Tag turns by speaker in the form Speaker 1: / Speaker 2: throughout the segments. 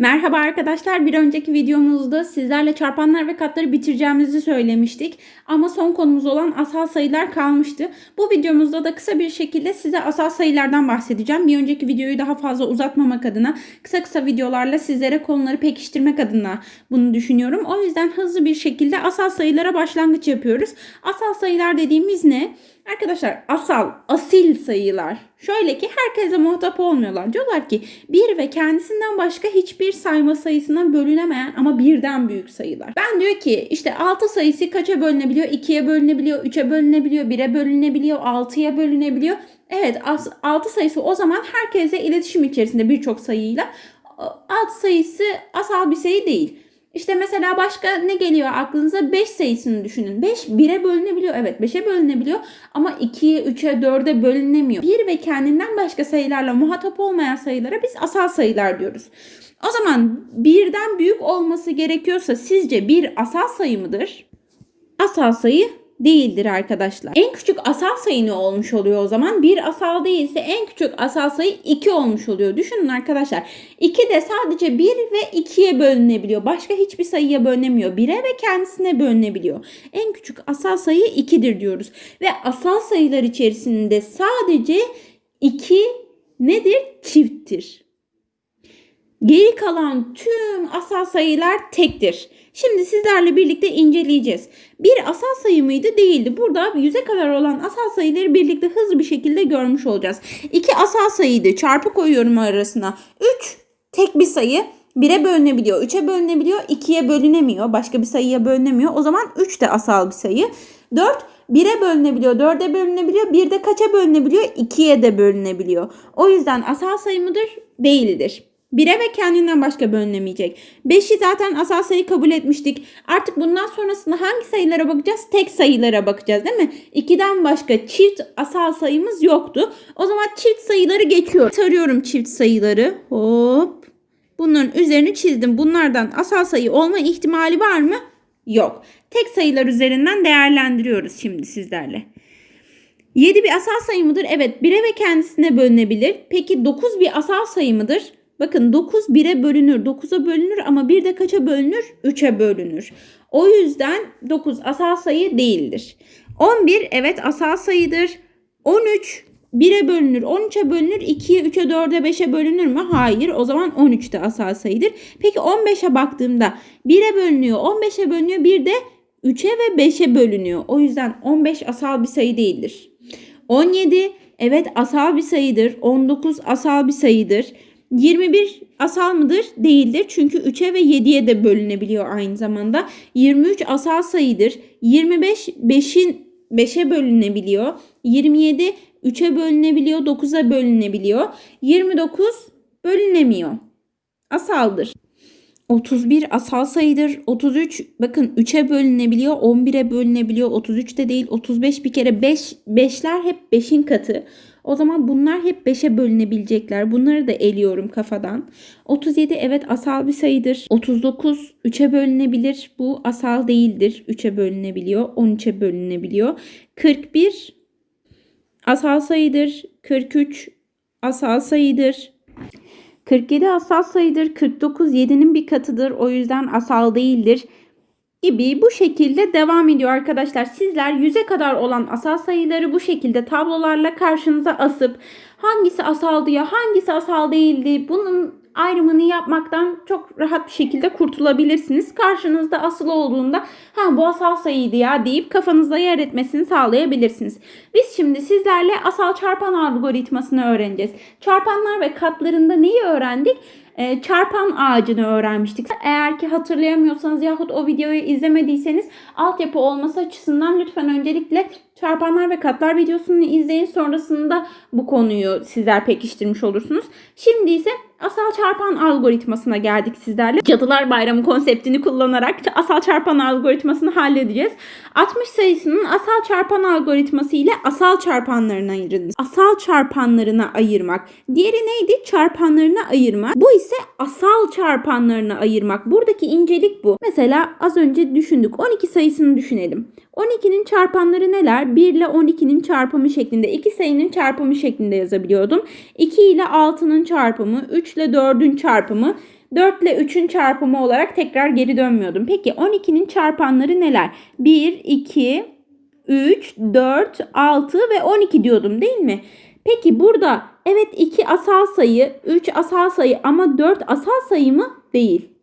Speaker 1: Merhaba arkadaşlar. Bir önceki videomuzda sizlerle çarpanlar ve katları bitireceğimizi söylemiştik. Ama son konumuz olan asal sayılar kalmıştı. Bu videomuzda da kısa bir şekilde size asal sayılardan bahsedeceğim. Bir önceki videoyu daha fazla uzatmamak adına kısa kısa videolarla sizlere konuları pekiştirmek adına bunu düşünüyorum. O yüzden hızlı bir şekilde asal sayılara başlangıç yapıyoruz. Asal sayılar dediğimiz ne? Arkadaşlar asal, asil sayılar. Şöyle ki herkese muhatap olmuyorlar. Diyorlar ki bir ve kendisinden başka hiçbir sayma sayısından bölünemeyen ama birden büyük sayılar. Ben diyor ki işte 6 sayısı kaça bölünebiliyor? 2'ye bölünebiliyor, 3'e bölünebiliyor, 1'e bölünebiliyor, 6'ya bölünebiliyor. Evet 6 sayısı o zaman herkese iletişim içerisinde birçok sayıyla. 6 sayısı asal bir sayı değil. İşte mesela başka ne geliyor aklınıza? 5 sayısını düşünün. 5 1'e bölünebiliyor. Evet 5'e bölünebiliyor ama 2'ye, 3'e, 4'e bölünemiyor. 1 ve kendinden başka sayılarla muhatap olmayan sayılara biz asal sayılar diyoruz. O zaman birden büyük olması gerekiyorsa sizce bir asal sayı mıdır? Asal sayı değildir arkadaşlar. En küçük asal sayı ne olmuş oluyor o zaman? Bir asal değilse en küçük asal sayı 2 olmuş oluyor. Düşünün arkadaşlar. 2 de sadece 1 ve 2'ye bölünebiliyor. Başka hiçbir sayıya bölünemiyor. 1'e ve kendisine bölünebiliyor. En küçük asal sayı 2'dir diyoruz. Ve asal sayılar içerisinde sadece 2 nedir? Çifttir. Geri kalan tüm asal sayılar tektir. Şimdi sizlerle birlikte inceleyeceğiz. Bir asal sayı mıydı? Değildi. Burada yüze kadar olan asal sayıları birlikte hızlı bir şekilde görmüş olacağız. İki asal sayıydı. Çarpı koyuyorum arasına. 3 tek bir sayı. 1'e bölünebiliyor, 3'e bölünebiliyor, 2'ye bölünemiyor. Başka bir sayıya bölünemiyor. O zaman 3 de asal bir sayı. 4 1'e bölünebiliyor, 4'e bölünebiliyor, 1 de kaça bölünebiliyor? 2'ye de bölünebiliyor. O yüzden asal sayı mıdır? Değildir. 1'e ve kendinden başka bölünemeyecek. 5'i zaten asal sayı kabul etmiştik. Artık bundan sonrasında hangi sayılara bakacağız? Tek sayılara bakacağız değil mi? 2'den başka çift asal sayımız yoktu. O zaman çift sayıları geçiyor. Tarıyorum çift sayıları. Hop. Bunların üzerini çizdim. Bunlardan asal sayı olma ihtimali var mı? Yok. Tek sayılar üzerinden değerlendiriyoruz şimdi sizlerle. 7 bir asal sayı mıdır? Evet. 1'e ve kendisine bölünebilir. Peki 9 bir asal sayı mıdır? Bakın 9 1'e bölünür, 9'a bölünür ama bir de kaça bölünür? 3'e bölünür. O yüzden 9 asal sayı değildir. 11 evet asal sayıdır. 13 1'e bölünür, 13'e bölünür, 2'ye, 3'e, 4'e, 5'e bölünür mü? Hayır. O zaman 13 de asal sayıdır. Peki 15'e baktığımda 1'e bölünüyor, 15'e bölünüyor, bir de 3'e ve 5'e bölünüyor. O yüzden 15 asal bir sayı değildir. 17 evet asal bir sayıdır. 19 asal bir sayıdır. 21 asal mıdır? Değildir. Çünkü 3'e ve 7'ye de bölünebiliyor aynı zamanda. 23 asal sayıdır. 25 5'in 5'e bölünebiliyor. 27 3'e bölünebiliyor. 9'a bölünebiliyor. 29 bölünemiyor. Asaldır. 31 asal sayıdır. 33 bakın 3'e bölünebiliyor. 11'e bölünebiliyor. 33 de değil. 35 bir kere 5 5'ler hep 5'in katı. O zaman bunlar hep 5'e bölünebilecekler. Bunları da eliyorum kafadan. 37 evet asal bir sayıdır. 39 3'e bölünebilir. Bu asal değildir. 3'e bölünebiliyor. 13'e bölünebiliyor. 41 asal sayıdır. 43 asal sayıdır. 47 asal sayıdır. 49 7'nin bir katıdır. O yüzden asal değildir gibi bu şekilde devam ediyor arkadaşlar. Sizler yüze kadar olan asal sayıları bu şekilde tablolarla karşınıza asıp hangisi asaldı ya hangisi asal değildi bunun ayrımını yapmaktan çok rahat bir şekilde kurtulabilirsiniz. Karşınızda asıl olduğunda ha bu asal sayıydı ya deyip kafanızda yer etmesini sağlayabilirsiniz. Biz şimdi sizlerle asal çarpan algoritmasını öğreneceğiz. Çarpanlar ve katlarında neyi öğrendik? Ee, çarpan ağacını öğrenmiştik. Eğer ki hatırlayamıyorsanız yahut o videoyu izlemediyseniz altyapı olması açısından lütfen öncelikle çarpanlar ve katlar videosunu izleyin. Sonrasında bu konuyu sizler pekiştirmiş olursunuz. Şimdi ise asal çarpan algoritmasına geldik sizlerle. Cadılar Bayramı konseptini kullanarak asal çarpan algoritmasını halledeceğiz. 60 sayısının asal çarpan algoritması ile asal çarpanlarına ayırınız. Asal çarpanlarına ayırmak. Diğeri neydi? Çarpanlarına ayırmak. Bu ise asal çarpanlarına ayırmak. Buradaki incelik bu. Mesela az önce düşündük. 12 sayısını düşünelim. 12'nin çarpanları neler? 1 ile 12'nin çarpımı şeklinde. 2 sayının çarpımı şeklinde yazabiliyordum. 2 ile 6'nın çarpımı, 3 ile 4'ün çarpımı, 4 ile 3'ün çarpımı olarak tekrar geri dönmüyordum. Peki 12'nin çarpanları neler? 1, 2, 3, 4, 6 ve 12 diyordum değil mi? Peki burada evet 2 asal sayı, 3 asal sayı ama 4 asal sayı mı? Değil.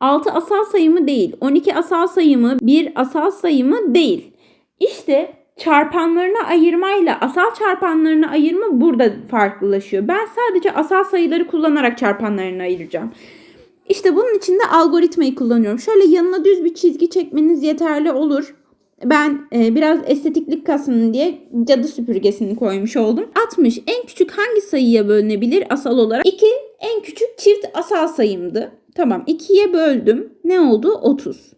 Speaker 1: 6 asal sayı mı? Değil. 12 asal sayı mı? 1 asal sayı mı? Değil. İşte çarpanlarını ayırmayla asal çarpanlarını ayırma burada farklılaşıyor. Ben sadece asal sayıları kullanarak çarpanlarını ayıracağım. İşte bunun için de algoritmayı kullanıyorum. Şöyle yanına düz bir çizgi çekmeniz yeterli olur. Ben e, biraz estetiklik kasın diye cadı süpürgesini koymuş oldum. 60 en küçük hangi sayıya bölünebilir asal olarak? 2 en küçük çift asal sayımdı. Tamam 2'ye böldüm. Ne oldu? 30.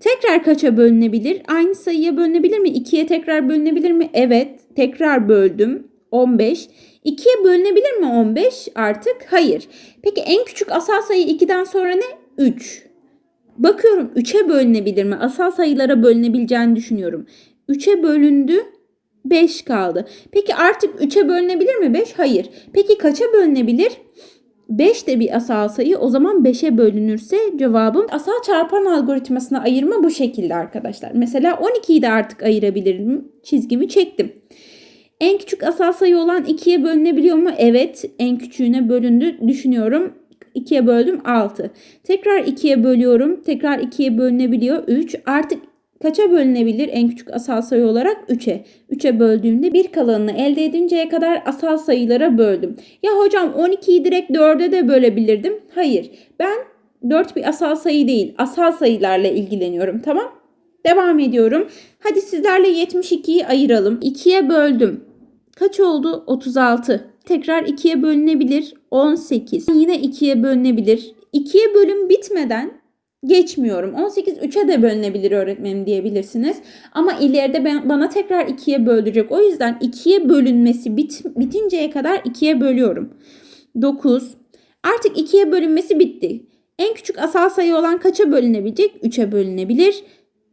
Speaker 1: Tekrar kaça bölünebilir? Aynı sayıya bölünebilir mi? 2'ye tekrar bölünebilir mi? Evet. Tekrar böldüm. 15. 2'ye bölünebilir mi 15 artık? Hayır. Peki en küçük asal sayı 2'den sonra ne? 3. Bakıyorum 3'e bölünebilir mi? Asal sayılara bölünebileceğini düşünüyorum. 3'e bölündü. 5 kaldı. Peki artık 3'e bölünebilir mi 5? Hayır. Peki kaça bölünebilir? 5 de bir asal sayı o zaman 5'e bölünürse cevabım asal çarpan algoritmasına ayırma bu şekilde arkadaşlar. Mesela 12'yi de artık ayırabilirim. Çizgimi çektim. En küçük asal sayı olan 2'ye bölünebiliyor mu? Evet. En küçüğüne bölündü düşünüyorum. 2'ye böldüm 6. Tekrar 2'ye bölüyorum. Tekrar 2'ye bölünebiliyor 3. Artık kaça bölünebilir en küçük asal sayı olarak? 3'e. 3'e böldüğümde bir kalanını elde edinceye kadar asal sayılara böldüm. Ya hocam 12'yi direkt 4'e de bölebilirdim. Hayır. Ben 4 bir asal sayı değil. Asal sayılarla ilgileniyorum. Tamam? Devam ediyorum. Hadi sizlerle 72'yi ayıralım. 2'ye böldüm. Kaç oldu? 36. Tekrar 2'ye bölünebilir. 18. Yine 2'ye bölünebilir. 2'ye bölüm bitmeden geçmiyorum. 18 3'e de bölünebilir öğretmenim diyebilirsiniz. Ama ileride ben, bana tekrar 2'ye böldürecek. O yüzden 2'ye bölünmesi bit, bitinceye kadar 2'ye bölüyorum. 9. Artık 2'ye bölünmesi bitti. En küçük asal sayı olan kaça bölünebilecek? 3'e bölünebilir.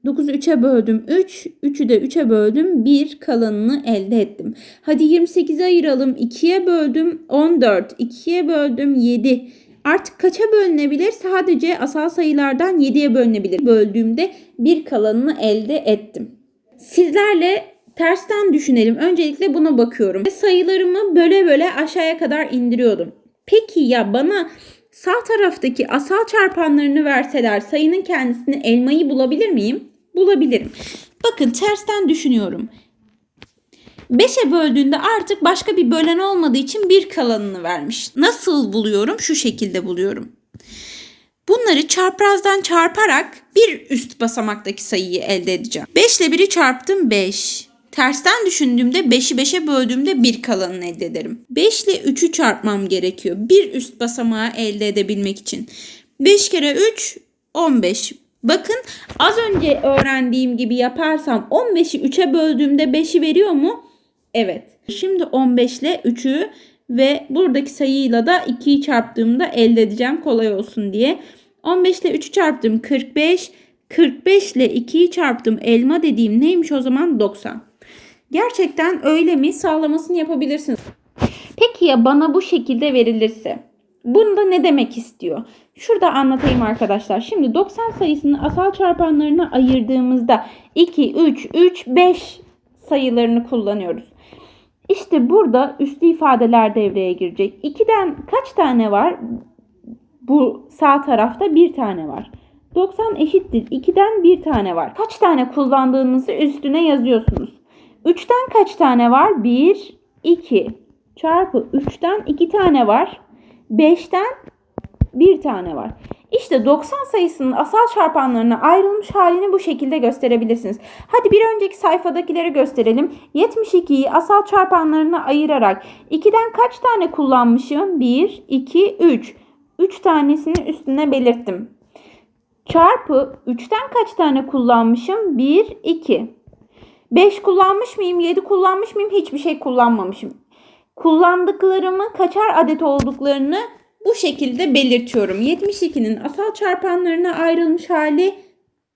Speaker 1: 9'u 3'e böldüm 3. 3'ü de 3'e böldüm. 1 kalanını elde ettim. Hadi 28'e ayıralım. 2'ye böldüm 14. 2'ye böldüm 7. Artık kaça bölünebilir? Sadece asal sayılardan 7'ye bölünebilir. Böldüğümde bir kalanını elde ettim. Sizlerle tersten düşünelim. Öncelikle buna bakıyorum. Sayılarımı böle böle aşağıya kadar indiriyordum. Peki ya bana sağ taraftaki asal çarpanlarını verseler sayının kendisini elmayı bulabilir miyim? Bulabilirim. Bakın tersten düşünüyorum. 5'e böldüğünde artık başka bir bölen olmadığı için bir kalanını vermiş. Nasıl buluyorum? Şu şekilde buluyorum. Bunları çarprazdan çarparak bir üst basamaktaki sayıyı elde edeceğim. 5 ile 1'i çarptım 5. Tersten düşündüğümde 5'i 5'e böldüğümde bir kalanını elde ederim. 5 ile 3'ü çarpmam gerekiyor. Bir üst basamağı elde edebilmek için. 5 kere 3 15. Bakın az önce öğrendiğim gibi yaparsam 15'i 3'e böldüğümde 5'i veriyor mu? Evet. Şimdi 15 ile 3'ü ve buradaki sayıyla da 2'yi çarptığımda elde edeceğim kolay olsun diye. 15 ile 3'ü çarptım 45. 45 ile 2'yi çarptım elma dediğim neymiş o zaman 90. Gerçekten öyle mi sağlamasını yapabilirsiniz. Peki ya bana bu şekilde verilirse? Bunda ne demek istiyor? Şurada anlatayım arkadaşlar. Şimdi 90 sayısını asal çarpanlarına ayırdığımızda 2, 3, 3, 5 sayılarını kullanıyoruz. İşte burada üslü ifadeler devreye girecek. 2'den kaç tane var? Bu sağ tarafta bir tane var. 90 eşittir. 2'den bir tane var. Kaç tane kullandığınızı üstüne yazıyorsunuz. 3'ten kaç tane var? 1, 2 çarpı 3'ten 2 tane var. 5'ten bir tane var. İşte 90 sayısının asal çarpanlarına ayrılmış halini bu şekilde gösterebilirsiniz. Hadi bir önceki sayfadakileri gösterelim. 72'yi asal çarpanlarına ayırarak 2'den kaç tane kullanmışım? 1, 2, 3. 3 tanesini üstüne belirttim. Çarpı 3'ten kaç tane kullanmışım? 1, 2. 5 kullanmış mıyım? 7 kullanmış mıyım? Hiçbir şey kullanmamışım. Kullandıklarımı kaçar adet olduklarını bu şekilde belirtiyorum. 72'nin asal çarpanlarına ayrılmış hali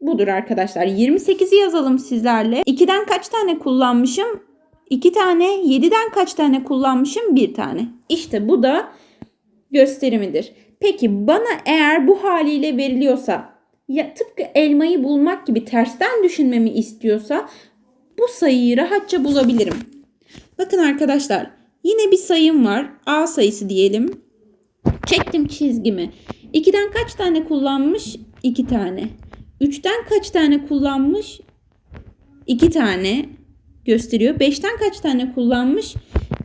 Speaker 1: budur arkadaşlar. 28'i yazalım sizlerle. 2'den kaç tane kullanmışım? 2 tane. 7'den kaç tane kullanmışım? 1 tane. İşte bu da gösterimidir. Peki bana eğer bu haliyle veriliyorsa ya tıpkı elmayı bulmak gibi tersten düşünmemi istiyorsa bu sayıyı rahatça bulabilirim. Bakın arkadaşlar yine bir sayım var. A sayısı diyelim. Çektim çizgimi. 2'den kaç tane kullanmış? 2 tane. 3'ten kaç tane kullanmış? 2 tane gösteriyor. 5'ten kaç tane kullanmış?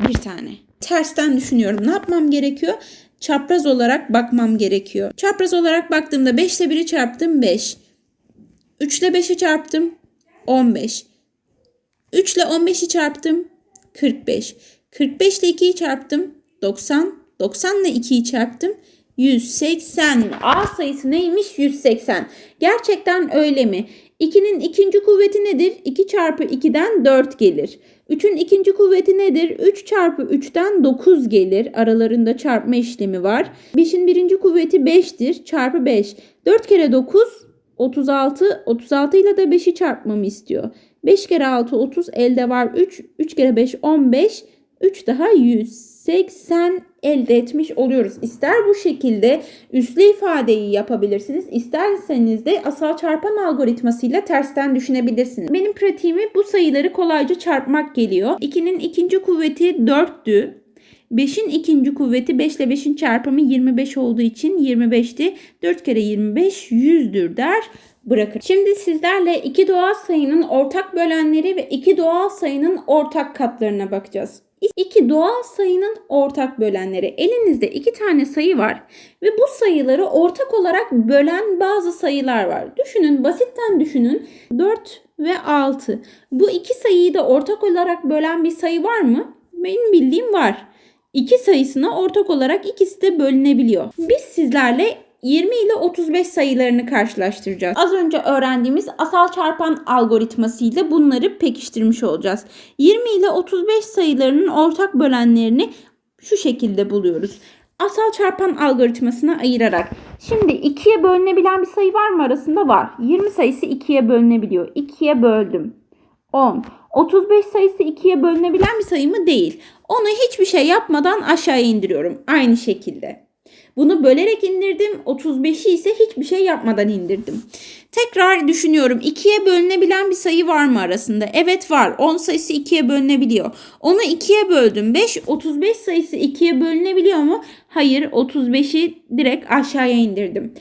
Speaker 1: 1 tane. Tersten düşünüyorum. Ne yapmam gerekiyor? Çapraz olarak bakmam gerekiyor. Çapraz olarak baktığımda 5 ile 1'i çarptım 5. 3 ile 5'i çarptım 15. 3 ile 15'i çarptım 45. 45 ile 2'yi çarptım 90. 90 ile 2'yi çarptım 180. A sayısı neymiş? 180. Gerçekten öyle mi? 2'nin ikinci kuvveti nedir? 2 çarpı 2'den 4 gelir. 3'ün ikinci kuvveti nedir? 3 çarpı 3'ten 9 gelir. Aralarında çarpma işlemi var. 5'in birinci kuvveti 5'tir. Çarpı 5. 4 kere 9 36. 36 ile de 5'i çarpmamı istiyor. 5 kere 6 30 elde var 3. 3 kere 5 15. 3 daha 180 elde etmiş oluyoruz. İster bu şekilde üslü ifadeyi yapabilirsiniz. isterseniz de asal çarpan algoritmasıyla tersten düşünebilirsiniz. Benim pratiğime bu sayıları kolayca çarpmak geliyor. 2'nin ikinci kuvveti 4'tü. 5'in ikinci kuvveti 5 ile 5'in çarpımı 25 olduğu için 25'ti. 4 kere 25 100'dür der bırakır. Şimdi sizlerle iki doğal sayının ortak bölenleri ve iki doğal sayının ortak katlarına bakacağız. İki doğal sayının ortak bölenleri. Elinizde iki tane sayı var ve bu sayıları ortak olarak bölen bazı sayılar var. Düşünün, basitten düşünün. 4 ve 6. Bu iki sayıyı da ortak olarak bölen bir sayı var mı? Benim bildiğim var. İki sayısına ortak olarak ikisi de bölünebiliyor. Biz sizlerle 20 ile 35 sayılarını karşılaştıracağız. Az önce öğrendiğimiz asal çarpan algoritması ile bunları pekiştirmiş olacağız. 20 ile 35 sayılarının ortak bölenlerini şu şekilde buluyoruz. Asal çarpan algoritmasına ayırarak. Şimdi 2'ye bölünebilen bir sayı var mı arasında? Var. 20 sayısı 2'ye bölünebiliyor. 2'ye böldüm. 10. 35 sayısı 2'ye bölünebilen bir sayı mı? Değil. Onu hiçbir şey yapmadan aşağıya indiriyorum. Aynı şekilde. Bunu bölerek indirdim. 35'i ise hiçbir şey yapmadan indirdim. Tekrar düşünüyorum. 2'ye bölünebilen bir sayı var mı arasında? Evet var. 10 sayısı 2'ye bölünebiliyor. Onu 2'ye böldüm. 5, 35 sayısı 2'ye bölünebiliyor mu? Hayır. 35'i direkt aşağıya indirdim.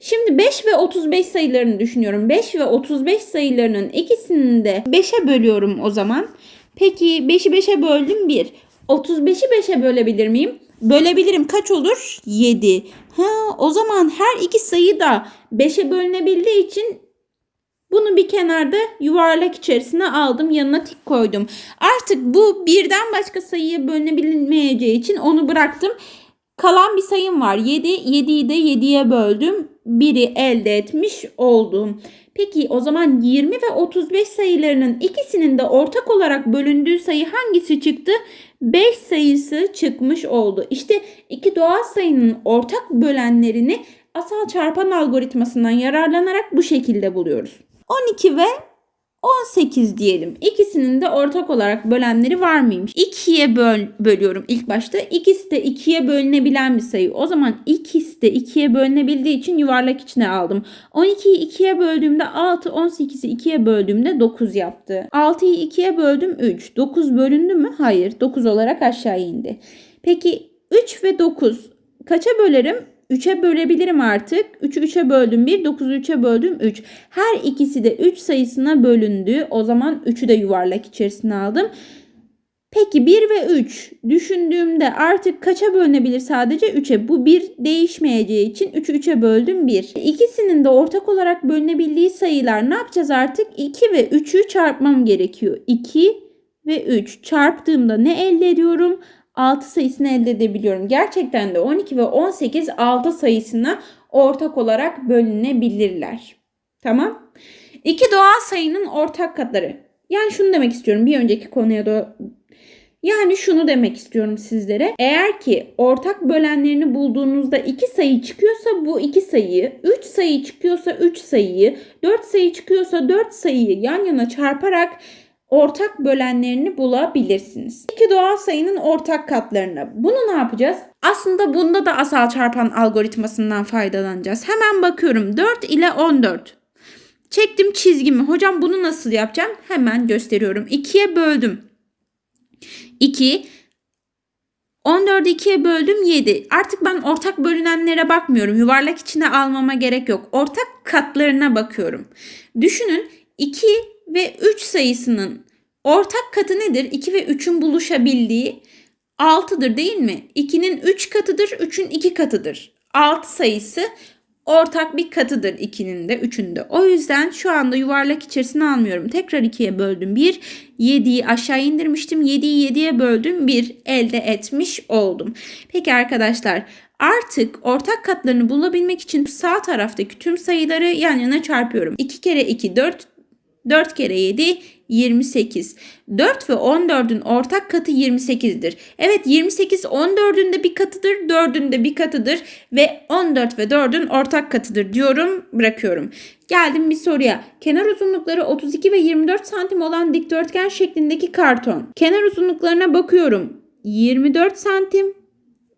Speaker 1: Şimdi 5 ve 35 sayılarını düşünüyorum. 5 ve 35 sayılarının ikisini de 5'e bölüyorum o zaman. Peki 5'i 5'e böldüm 1. 35'i 5'e bölebilir miyim? Bölebilirim. Kaç olur? 7. Ha, o zaman her iki sayı da 5'e bölünebildiği için bunu bir kenarda yuvarlak içerisine aldım. Yanına tik koydum. Artık bu birden başka sayıya bölünebilmeyeceği için onu bıraktım. Kalan bir sayım var. 7. 7'yi de 7'ye böldüm. 1'i elde etmiş oldum. Peki o zaman 20 ve 35 sayılarının ikisinin de ortak olarak bölündüğü sayı hangisi çıktı? 5 sayısı çıkmış oldu. İşte iki doğal sayının ortak bölenlerini asal çarpan algoritmasından yararlanarak bu şekilde buluyoruz. 12 ve 18 diyelim. İkisinin de ortak olarak bölenleri var mıymış? 2'ye böl bölüyorum ilk başta. İkisi de 2'ye bölünebilen bir sayı. O zaman ikisi de 2'ye bölünebildiği için yuvarlak içine aldım. 12'yi 2'ye böldüğümde 6, 18'i 2'ye böldüğümde 9 yaptı. 6'yı 2'ye böldüm 3. 9 bölündü mü? Hayır. 9 olarak aşağı indi. Peki 3 ve 9 kaça bölerim? 3'e bölebilirim artık. 3'ü 3'e böldüm 1, 9'u 3'e böldüm 3. Her ikisi de 3 sayısına bölündü. O zaman 3'ü de yuvarlak içerisine aldım. Peki 1 ve 3 düşündüğümde artık kaça bölünebilir sadece 3'e? Bu 1 değişmeyeceği için 3'ü 3'e böldüm 1. İkisinin de ortak olarak bölünebildiği sayılar ne yapacağız artık? 2 ve 3'ü çarpmam gerekiyor. 2 ve 3 çarptığımda ne elde ediyorum? 6 sayısını elde edebiliyorum. Gerçekten de 12 ve 18 6 sayısına ortak olarak bölünebilirler. Tamam. İki doğal sayının ortak katları. Yani şunu demek istiyorum bir önceki konuya da yani şunu demek istiyorum sizlere. Eğer ki ortak bölenlerini bulduğunuzda iki sayı çıkıyorsa bu iki sayıyı, 3 sayı çıkıyorsa 3 sayıyı, 4 sayı çıkıyorsa 4 sayıyı yan yana çarparak ortak bölenlerini bulabilirsiniz. İki doğal sayının ortak katlarına. Bunu ne yapacağız? Aslında bunda da asal çarpan algoritmasından faydalanacağız. Hemen bakıyorum 4 ile 14. Çektim çizgimi. Hocam bunu nasıl yapacağım? Hemen gösteriyorum. 2'ye böldüm. 2 14'ü 2'ye böldüm 7. Artık ben ortak bölünenlere bakmıyorum. Yuvarlak içine almama gerek yok. Ortak katlarına bakıyorum. Düşünün 2 ve 3 sayısının ortak katı nedir? 2 ve 3'ün buluşabildiği 6'dır değil mi? 2'nin 3 katıdır, 3'ün 2 katıdır. 6 sayısı ortak bir katıdır 2'nin de 3'ün de. O yüzden şu anda yuvarlak içerisine almıyorum. Tekrar 2'ye böldüm 1. 7'yi aşağı indirmiştim. 7'yi 7'ye böldüm 1 elde etmiş oldum. Peki arkadaşlar artık ortak katlarını bulabilmek için sağ taraftaki tüm sayıları yan yana çarpıyorum. 2 kere 2 4 4 kere 7 28. 4 ve 14'ün ortak katı 28'dir. Evet 28 14'ün de bir katıdır, 4'ün de bir katıdır ve 14 ve 4'ün ortak katıdır diyorum, bırakıyorum. Geldim bir soruya. Kenar uzunlukları 32 ve 24 santim olan dikdörtgen şeklindeki karton. Kenar uzunluklarına bakıyorum. 24 santim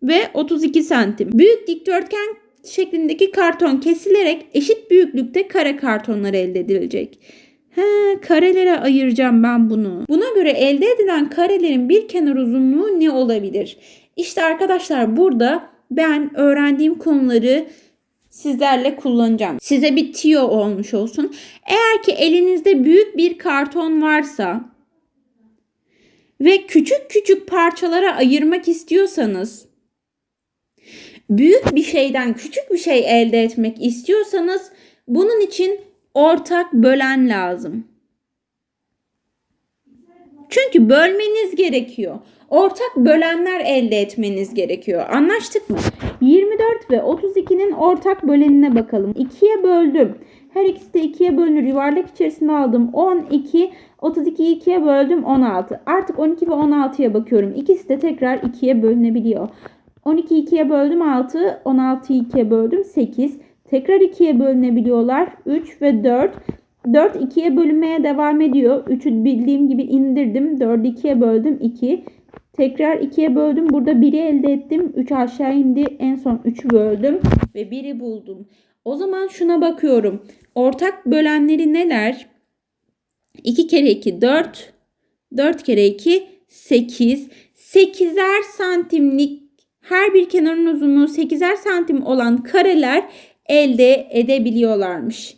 Speaker 1: ve 32 santim. Büyük dikdörtgen şeklindeki karton kesilerek eşit büyüklükte kare kartonlar elde edilecek. He, karelere ayıracağım ben bunu. Buna göre elde edilen karelerin bir kenar uzunluğu ne olabilir? İşte arkadaşlar burada ben öğrendiğim konuları sizlerle kullanacağım. Size bir tiyo olmuş olsun. Eğer ki elinizde büyük bir karton varsa ve küçük küçük parçalara ayırmak istiyorsanız büyük bir şeyden küçük bir şey elde etmek istiyorsanız bunun için ortak bölen lazım. Çünkü bölmeniz gerekiyor. Ortak bölenler elde etmeniz gerekiyor. Anlaştık mı? 24 ve 32'nin ortak bölenine bakalım. 2'ye böldüm. Her ikisi de 2'ye bölünür. Yuvarlak içerisine aldım. 12, 32'yi 2'ye böldüm 16. Artık 12 ve 16'ya bakıyorum. İkisi de tekrar 2'ye bölünebiliyor. 12'yi 2'ye böldüm 6, 16'yı 2'ye böldüm 8. Tekrar 2'ye bölünebiliyorlar. 3 ve 4. 4 2'ye bölünmeye devam ediyor. 3'ü bildiğim gibi indirdim. 4'ü 2'ye böldüm 2. Tekrar 2'ye böldüm. Burada 1'i elde ettim. 3 aşağı indi. En son 3'ü böldüm ve 1'i buldum. O zaman şuna bakıyorum. Ortak bölenleri neler? 2 kere 2 4. 4 kere 2 8. 8'er santimlik her bir kenarın uzunluğu 8'er santim olan kareler elde edebiliyorlarmış.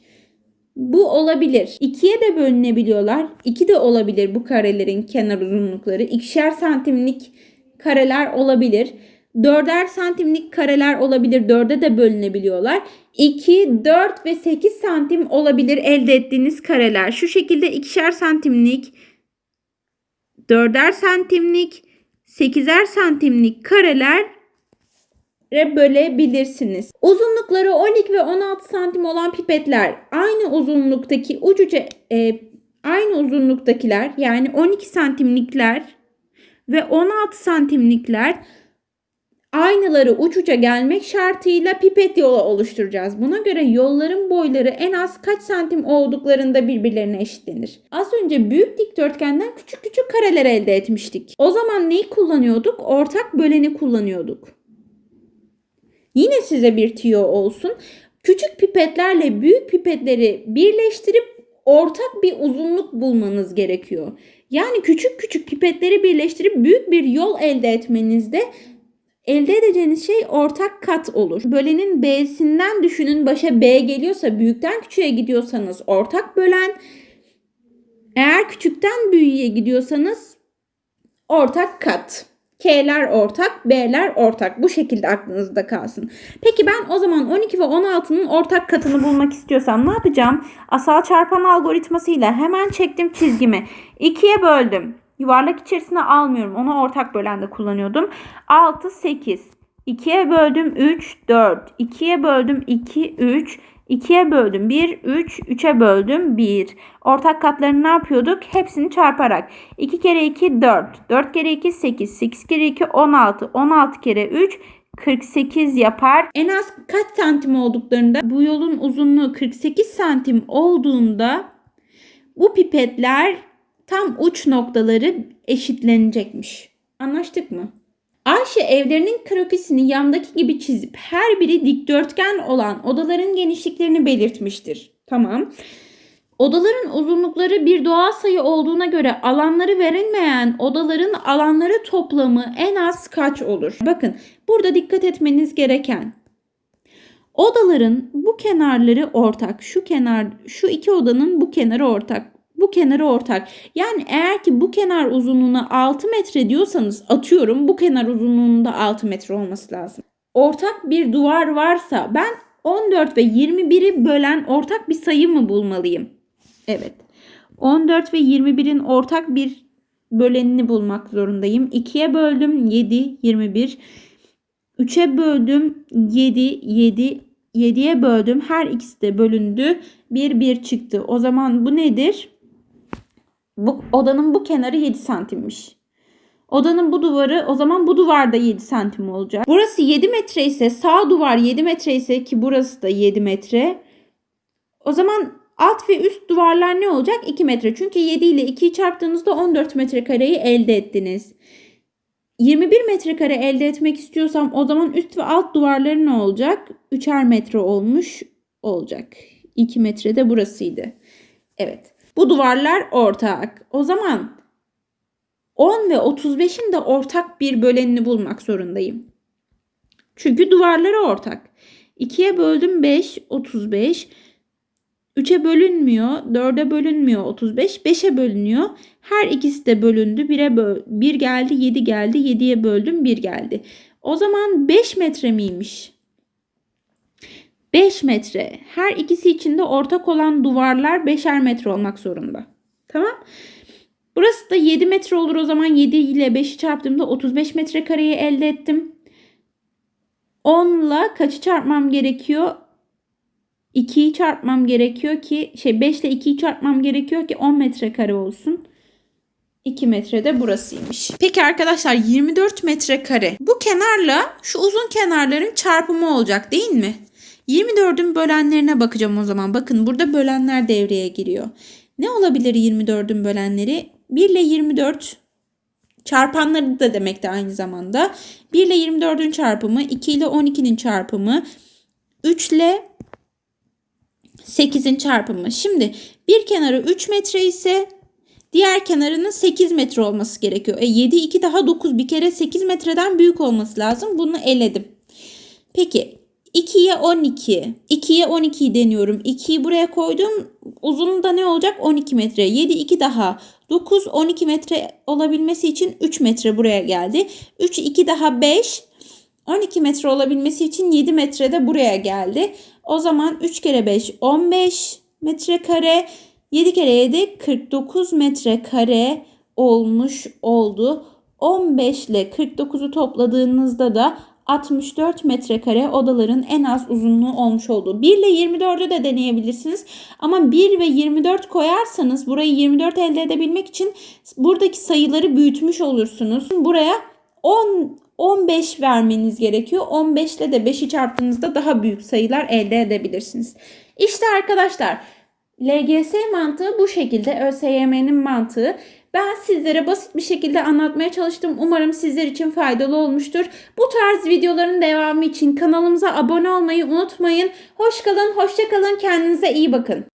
Speaker 1: Bu olabilir. İkiye de bölünebiliyorlar. İki de olabilir bu karelerin kenar uzunlukları. İkişer santimlik kareler olabilir. Dörder santimlik kareler olabilir. Dörde de bölünebiliyorlar. 2, 4 ve 8 santim olabilir elde ettiğiniz kareler. Şu şekilde ikişer santimlik, dörder santimlik, 8'er santimlik kareler bölebilirsiniz. Uzunlukları 12 ve 16 santim olan pipetler aynı uzunluktaki ucuca e, aynı uzunluktakiler yani 12 santimlikler ve 16 santimlikler aynıları uçuca gelmek şartıyla pipet yolu oluşturacağız. Buna göre yolların boyları en az kaç santim olduklarında birbirlerine eşitlenir. Az önce büyük dikdörtgenden küçük küçük kareler elde etmiştik. O zaman neyi kullanıyorduk? Ortak böleni kullanıyorduk. Yine size bir tüyo olsun. Küçük pipetlerle büyük pipetleri birleştirip ortak bir uzunluk bulmanız gerekiyor. Yani küçük küçük pipetleri birleştirip büyük bir yol elde etmenizde elde edeceğiniz şey ortak kat olur. Bölenin B'sinden düşünün başa B geliyorsa büyükten küçüğe gidiyorsanız ortak bölen. Eğer küçükten büyüğe gidiyorsanız ortak kat. K'ler ortak, B'ler ortak. Bu şekilde aklınızda kalsın. Peki ben o zaman 12 ve 16'nın ortak katını bulmak istiyorsam ne yapacağım? Asal çarpan algoritmasıyla hemen çektim çizgimi. 2'ye böldüm. Yuvarlak içerisine almıyorum. Onu ortak bölende kullanıyordum. 6, 8. 2'ye böldüm 3, 4. 2'ye böldüm 2, 3. 2'ye böldüm 1, 3, 3'e böldüm 1. Ortak katlarını ne yapıyorduk? Hepsini çarparak. 2 kere 2 4, 4 kere 2 8, 8 kere 2 16, 16 kere 3 48 yapar. En az kaç santim olduklarında bu yolun uzunluğu 48 santim olduğunda bu pipetler tam uç noktaları eşitlenecekmiş. Anlaştık mı? Ayşe evlerinin krokisini yandaki gibi çizip her biri dikdörtgen olan odaların genişliklerini belirtmiştir. Tamam. Odaların uzunlukları bir doğal sayı olduğuna göre alanları verilmeyen odaların alanları toplamı en az kaç olur? Bakın burada dikkat etmeniz gereken odaların bu kenarları ortak. Şu kenar şu iki odanın bu kenarı ortak. Bu kenarı ortak. Yani eğer ki bu kenar uzunluğuna 6 metre diyorsanız atıyorum bu kenar uzunluğunda 6 metre olması lazım. Ortak bir duvar varsa ben 14 ve 21'i bölen ortak bir sayı mı bulmalıyım? Evet. 14 ve 21'in ortak bir bölenini bulmak zorundayım. 2'ye böldüm 7, 21. 3'e böldüm 7, 7. 7'ye böldüm. Her ikisi de bölündü. 1, 1 çıktı. O zaman bu nedir? Bu odanın bu kenarı 7 santimmiş. Odanın bu duvarı o zaman bu duvar da 7 santim olacak. Burası 7 metre ise sağ duvar 7 metre ise ki burası da 7 metre. O zaman alt ve üst duvarlar ne olacak? 2 metre. Çünkü 7 ile 2'yi çarptığınızda 14 metrekareyi elde ettiniz. 21 metrekare elde etmek istiyorsam o zaman üst ve alt duvarları ne olacak? 3'er metre olmuş olacak. 2 metre de burasıydı. Evet. Bu duvarlar ortak. O zaman 10 ve 35'in de ortak bir bölenini bulmak zorundayım. Çünkü duvarları ortak. 2'ye böldüm 5, 35. 3'e bölünmüyor, 4'e bölünmüyor 35, 5'e bölünüyor. Her ikisi de bölündü. 1'e böl 1 geldi, 7 geldi. 7'ye böldüm, 1 geldi. O zaman 5 metre miymiş? 5 metre. Her ikisi için de ortak olan duvarlar 5'er metre olmak zorunda. Tamam? Burası da 7 metre olur o zaman 7 ile 5'i çarptığımda 35 metrekareyi elde ettim. 10 ile kaçı çarpmam gerekiyor? 2'yi çarpmam gerekiyor ki şey 5 ile 2'yi çarpmam gerekiyor ki 10 metrekare olsun. 2 metre de burasıymış. Peki arkadaşlar 24 metrekare. Bu kenarla şu uzun kenarların çarpımı olacak değil mi? 24'ün bölenlerine bakacağım o zaman. Bakın burada bölenler devreye giriyor. Ne olabilir 24'ün bölenleri? 1 ile 24 çarpanları da demek de aynı zamanda. 1 ile 24'ün çarpımı, 2 ile 12'nin çarpımı, 3 ile 8'in çarpımı. Şimdi bir kenarı 3 metre ise diğer kenarının 8 metre olması gerekiyor. E 7 2 daha 9 bir kere 8 metreden büyük olması lazım. Bunu eledim. Peki 2'ye 12. 2'ye 12'yi deniyorum. 2'yi buraya koydum. Uzunluğu da ne olacak? 12 metre. 7 2 daha 9 12 metre olabilmesi için 3 metre buraya geldi. 3 2 daha 5 12 metre olabilmesi için 7 metre de buraya geldi. O zaman 3 kere 5 15 metrekare. 7 kere 7 49 metrekare olmuş oldu. 15 ile 49'u topladığınızda da 64 metrekare odaların en az uzunluğu olmuş oldu. 1 ile 24'ü de deneyebilirsiniz. Ama 1 ve 24 koyarsanız burayı 24 elde edebilmek için buradaki sayıları büyütmüş olursunuz. Buraya 10 15 vermeniz gerekiyor. 15 ile de 5'i çarptığınızda daha büyük sayılar elde edebilirsiniz. İşte arkadaşlar LGS mantığı bu şekilde. ÖSYM'nin mantığı. Ben sizlere basit bir şekilde anlatmaya çalıştım. Umarım sizler için faydalı olmuştur. Bu tarz videoların devamı için kanalımıza abone olmayı unutmayın. Hoş kalın, hoşça kalın. Kendinize iyi bakın.